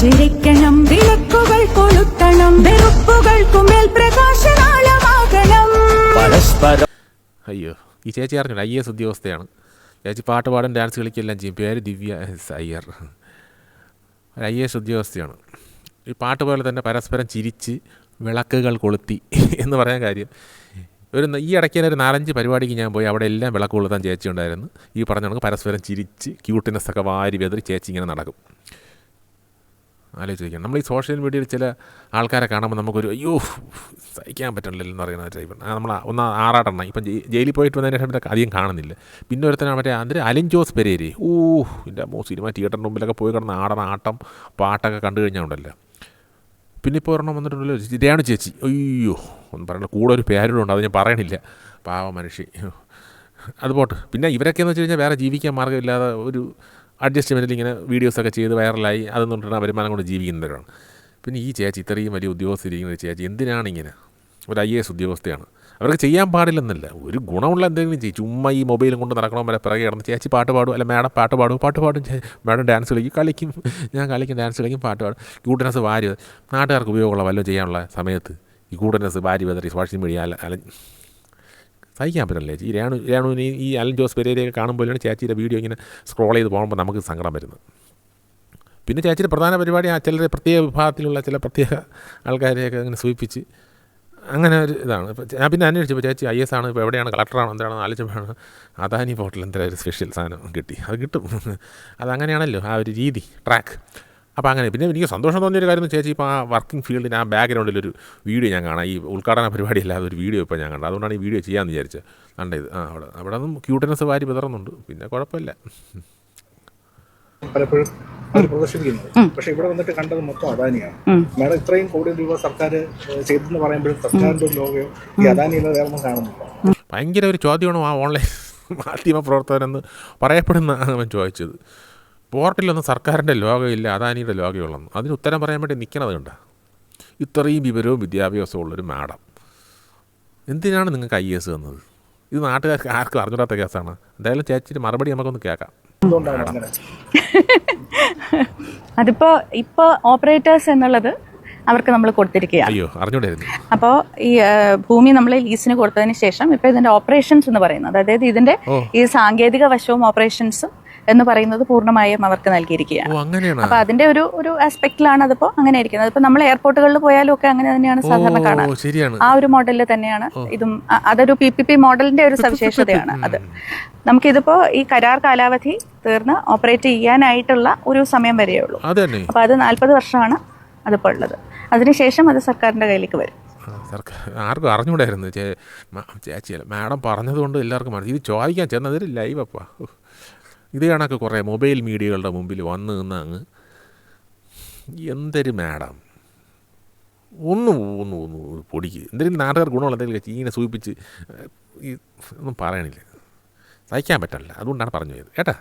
ചിരിക്കണം വിളക്കുകൾ കൊളുത്തണം വെറുപ്പുകൾക്കുമേൽ പ്രകാശനാളമാകണം പരസ്പരം അയ്യോ ഈ ചേച്ചി അറിഞ്ഞു ഐ എസ് ഉദ്യോഗസ്ഥയാണ്. ചേച്ചി പാട്ട് പാടും ഡാൻസ് കളിക്കുകയെല്ലാം ചെയ്യും. പേര് ദിവ്യ എസ് അയ്യർ ഒരു ഐ എസ് ഉദ്യോഗസ്ഥയാണ്. ഈ പാട്ട് പോലെ തന്നെ പരസ്പരം ചിരിച്ച് വിളക്കുകൾ കൊളുത്തി എന്ന് പറയാൻ കാര്യം. ഒരു ഈ ഇടയ്ക്ക് തന്നെ ഒരു നാലഞ്ച് പരിപാടിക്ക് ഞാൻ പോയി അവിടെ എല്ലാം വിളക്ക് കൊളുത്താൻ ചേച്ചി ഉണ്ടായിരുന്നു ഈ പറഞ്ഞ കണക്ക് പരസ്പരം ചിരിച്ച് ക്യൂട്ടിനെസ് ഒക്കെ വാരി വെതറി ചേച്ചി ഇങ്ങനെ നടക്കും. ആലോചിച്ച് നമ്മൾ ഈ സോഷ്യൽ മീഡിയയിൽ ചില ആൾക്കാരെ കാണുമ്പോൾ നമുക്കൊരു അയ്യോ സഹിക്കാൻ പറ്റണില്ലല്ലോ എന്ന് പറയുന്ന ടൈപ്പ് നമ്മൾ ഒന്ന് ആറാട്ടെണ്ണം ഇപ്പം ജയിലിൽ പോയിട്ട് വന്നതിന് ശേഷം പിന്നെ അധികം കാണുന്നില്ല. പിന്നെ ഒരുത്തനാണ് മറ്റേ അതിന്റെ അലിൻ ജോസ് പെരേരി. ഓ എന്റെ മോ സിനിമ തിയേറ്ററിന്റെ മുമ്പിലൊക്കെ പോയി കിടന്ന് ആടണ ആട്ടം പാട്ടൊക്കെ കണ്ടു കഴിഞ്ഞാൽ പിന്നെ ഇപ്പോൾ ഒരെണ്ണം വന്നിട്ടുണ്ടല്ലോ രേണു ചേച്ചി. അയ്യോ ഒന്ന് പറയണ്ട. കൂടെ ഒരു പേരുണ്ട് അത് ഞാൻ പറയണില്ല. പാവ മനുഷ്യ. അത് പോട്ട്. പിന്നെ ഇവരൊക്കെ എന്ന് വെച്ച് കഴിഞ്ഞാൽ വേറെ ജീവിക്കാൻ മാർഗമില്ലാതെ ഒരു അഡ്ജസ്റ്റ്മെന്റിൽ ഇങ്ങനെ വീഡിയോസൊക്കെ ചെയ്ത് വൈറലായി അതെന്ന് പറഞ്ഞിട്ട് വരുമാനം കൊണ്ട് ജീവിക്കുന്നവരാണ്. പിന്നെ ഈ ചേച്ചി ഇത്രയും വലിയ ഉദ്യോഗസ്ഥ ഉദ്യോഗസ്ഥരിക്കുന്ന ഒരു ചേച്ചി എന്തിനാണ് ഇങ്ങനെ ഒരു ഐ എ എസ് ഉദ്യോഗസ്ഥയാണ്. അവർക്ക് ചെയ്യാൻ പാടില്ലെന്നല്ല. ഒരു ഗുണമുള്ള എന്തെങ്കിലും ചെയ്യും ചുമ്മാ ഈ മൊബൈലും കൊണ്ട് നടക്കണം വരെ പിറകെ കിടന്ന് ചേച്ചി പാട്ട് പാടും അല്ല മാഡം പാട്ട് പാടും പാട്ട് പാടും മാഡം ഡാൻസ് കളിക്കും കളിക്കും. ഞാൻ കളിക്കും ഡാൻസ് കളിക്കും പാട്ട് പാടും. ക്യൂട്ടനസ് വാരി നാട്ടുകാർക്ക് ഉപയോഗമുള്ള വല്ലതും ചെയ്യാനുള്ള സമയത്ത് ഈ ക്യൂട്ടനസ് വാരി വെതറി സോഷ്യൽ മീഡിയ അല്ല അല്ല സഹിക്കാൻ പറ്റില്ലേ. ചേച്ചി രേണു രേണുവിന് ഈ- അലൻ ജോസ് പെരേരയൊക്കെ കാണുമ്പോഴാണ് ചേച്ചിയുടെ വീഡിയോ ഇങ്ങനെ സ്ക്രോൾ ചെയ്ത് പോകുമ്പോൾ നമുക്ക് സങ്കടം വരുന്നത്. പിന്നെ ചേച്ചിയുടെ പ്രധാന പരിപാടി ആ ചില പ്രത്യേക വിഭാഗത്തിലുള്ള ചില പ്രത്യേക ആൾക്കാരെയൊക്കെ അങ്ങനെ സൂചിപ്പിച്ച് അങ്ങനെ ഒരു ഇതാണ്. ഞാൻ പിന്നെ അന്വേഷിച്ചപ്പോൾ ചേച്ചി ഐ എസ് ആണ് ഇപ്പോൾ എവിടെയാണ് കളക്ടറാണ് എന്താണെന്ന് ആലോചിച്ചപ്പോഴാണ് അദാനി ഹോട്ടൽ എന്തായാലും ഒരു സ്പെഷ്യൽ സാധനം കിട്ടി. അത് കിട്ടും. അതങ്ങനെയാണല്ലോ ആ ഒരു രീതി ട്രാക്ക് അപ്പോൾ അങ്ങനെ. പിന്നെ എനിക്ക് സന്തോഷം തോന്നിയൊരു കാര്യം എന്ന് ചേച്ചി ഇപ്പോൾ ആ വർക്കിംഗ് ഫീൽഡിന് ആ ബാക്ക്ഗ്രൗണ്ടിലൊരു വീഡിയോ ഞാൻ കാണാം. ഈ ഉദ്ഘാടന പരിപാടി അല്ലാതെ ഒരു വീഡിയോ ഇപ്പോൾ ഞാൻ കണ്ടത്. അതുകൊണ്ടാണ് ഈ വീഡിയോ ചെയ്യാമെന്ന് വിചാരിച്ചത്. കണ്ടത് ആ അവിടെ അവിടെ നിന്നും ക്യൂട്ടനസ് വാരി വിതറുന്നുണ്ട്. പിന്നെ കുഴപ്പമില്ല. പലപ്പോഴും അവർ പ്രദർശിപ്പിക്കുന്നത്. പക്ഷെ ഇവിടെ വന്നിട്ട് കണ്ടത് മൊത്തം അദാനിയാണ്. മേഡം ഇത്രയും കോടി രൂപ സർക്കാർ ചെയ്തെന്ന് പറയുമ്പോഴും സർക്കാരിന്റെ ഒരു ലോകയോ ഈ അദാനി എന്ന് വേറെ കാണുന്നില്ല. ഭയങ്കര ഒരു ചോദ്യമാണ് ആ ഓൺലൈൻ മാധ്യമ പ്രവർത്തകരെന്ന് പറയപ്പെടുന്ന ചോദിച്ചത്. പോർട്ടിലൊന്നും സർക്കാരിന്റെ ലോകമില്ല അദാനിയുടെ ലോകമുള്ളെന്ന്. അതിന് ഉത്തരം പറയാൻ വേണ്ടി നിൽക്കണത് കണ്ട ഇത്രയും വിവരവും വിദ്യാഭ്യാസവും ഉള്ളൊരു മാഡം. എന്തിനാണ് നിങ്ങൾക്ക് ഐ എസ് തന്നത്? ഇത് നാട്ടുകാർക്ക് ആർക്കും അറിഞ്ഞൂടാത്ത കേസാണ്. എന്തായാലും ചേച്ചിയുടെ മറുപടി നമുക്കൊന്ന് കേൾക്കാം. അതിപ്പോ ഇപ്പോ ഓപ്പറേറ്റേഴ്സ് എന്നുള്ളത് അവർക്ക് നമ്മൾ കൊടുത്തിരിക്കുകയാണ്. അയ്യോ അറിഞ്ഞൂടായിരുന്നു അപ്പോൾ ഈ ഭൂമി നമ്മൾ ലീസിന് കൊടുത്തതിന് ശേഷം ഇപ്പോൾ ഇതിന്റെ ഓപ്പറേഷൻസ് എന്ന് പറയുന്നത്. അതായത് ഇതിന്റെ ഈ സാങ്കേതിക വശവും ഓപ്പറേഷൻസും എന്ന് പറയുന്നത് പൂർണമായും അവർക്ക് നൽകിയിരിക്കുകയാണ്. അപ്പൊ അതിന്റെ ഒരു ഒരു ആസ്പെക്റ്റിലാണ് അതിപ്പോ അങ്ങനെ ഇരിക്കുന്നത് ഇപ്പൊ നമ്മൾ എയർപോർട്ടുകളിൽ പോയാലും ഒക്കെ അങ്ങനെ തന്നെയാണ് സാധാരണ ശരിയാണ്. ആ ഒരു മോഡലിൽ തന്നെയാണ് ഇതും അതൊരു പി പി പി മോഡലിന്റെ ഒരു സവിശേഷതയാണ് അത്. നമുക്കിതിപ്പോ ഈ കരാർ കാലാവധി തീർന്ന് ഓപ്പറേറ്റ് ചെയ്യാനായിട്ടുള്ള ഒരു സമയം വരെയേ ഉള്ളൂ. അപ്പോൾ അത് നാൽപ്പത് വർഷമാണ് അതിപ്പോൾ ഉള്ളത്. അതിനുശേഷം അത് സർക്കാരിന്റെ കയ്യിലേക്ക് വരും. സർക്കാർ ആർക്കും അറിഞ്ഞൂടായിരുന്നു. ചേച്ചി മാഡം പറഞ്ഞതുകൊണ്ട് എല്ലാവർക്കും മനസ്സിൽ ഇത് ചോദിക്കാൻ ചെന്നതൊരു ലൈവ് അപ്പാ. ഇത് കണക്ക് കുറേ മൊബൈൽ മീഡിയകളുടെ മുമ്പിൽ വന്ന് നിന്ന് അങ്ങ് എന്തൊരു മാഡം. ഒന്ന് ഒന്ന് ഒന്ന് പൊടിക്ക്. എന്തെങ്കിലും നാട്ടുകാർ ഗുണമുള്ള എന്തെങ്കിലും ഇങ്ങനെ സൂചിപ്പിച്ച് ഈ ഒന്നും പറയണില്ല. സഹിക്കാൻ പറ്റില്ല അതുകൊണ്ടാണ് പറഞ്ഞു പോയത്. കേട്ടാ?